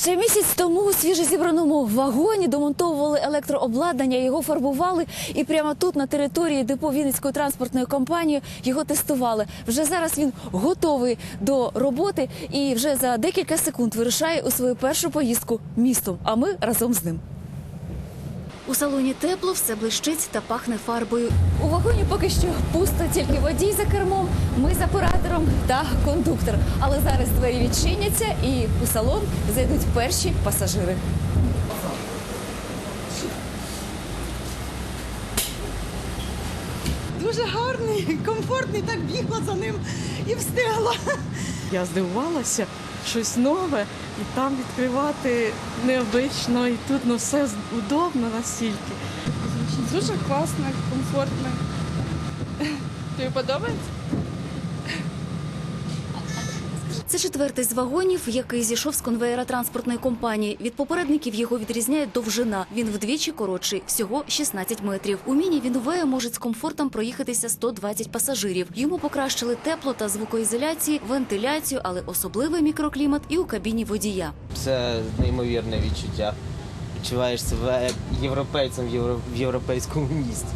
Ще місяць тому у свіжозібраному вагоні домонтовували електрообладнання, його фарбували, і прямо тут, на території депо Вінницької транспортної компанії, його тестували. Вже зараз він готовий до роботи і вже за декілька секунд вирушає у свою першу поїздку містом. А ми разом з ним. У салоні тепло, все блищить та пахне фарбою. У вагоні поки що пусто, тільки водій за кермом, ми з оператором та кондуктор. Але зараз двері відчиняться і у салон зайдуть перші пасажири. Дуже гарний, комфортний, так бігла за ним і встигла. Я здивувалася, щось нове, і там відкривати необично, і тут ну, все удобно настільки. Дуже класно, комфортно. Тобі подобається? Це четвертий з вагонів, який зійшов з конвеєра транспортної компанії. Від попередників його відрізняє довжина. Він вдвічі коротший, всього 16 метрів. У міні Вінувея можуть з комфортом проїхатися 120 пасажирів. Йому покращили тепло та звукоізоляції, вентиляцію, але особливий мікроклімат і у кабіні водія. Це неймовірне відчуття. Відчуваєш себе європейцем в, євро... в європейському місті.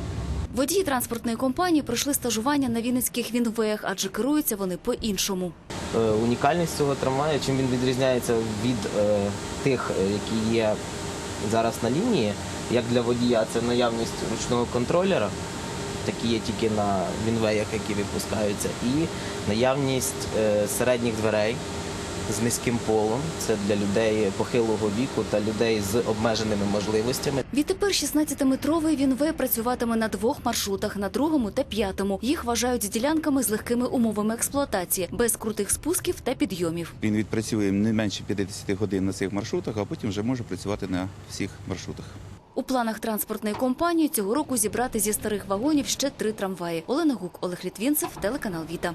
Водії транспортної компанії пройшли стажування на вінницьких вінвеях, адже керуються вони по-іншому. Е, Унікальність цього трамваю, чим він відрізняється від е, тих, е, які є зараз на лінії, як для водія, це наявність ручного контролера, такі є тільки на вінвеях, які випускаються, і наявність середніх дверей з низьким полом. Це для людей похилого віку та людей з обмеженими можливостями. Відтепер 16-метровий Вінвей працюватиме на двох маршрутах на другому та п'ятому. Їх вважають ділянками з легкими умовами експлуатації, без крутих спусків та підйомів. Він відпрацює не менше 50 годин на цих маршрутах, а потім вже може працювати на всіх маршрутах. У планах транспортної компанії цього року зібрати зі старих вагонів ще три трамваї. Олена Гук, Олег Літвінцев, телеканал Віта.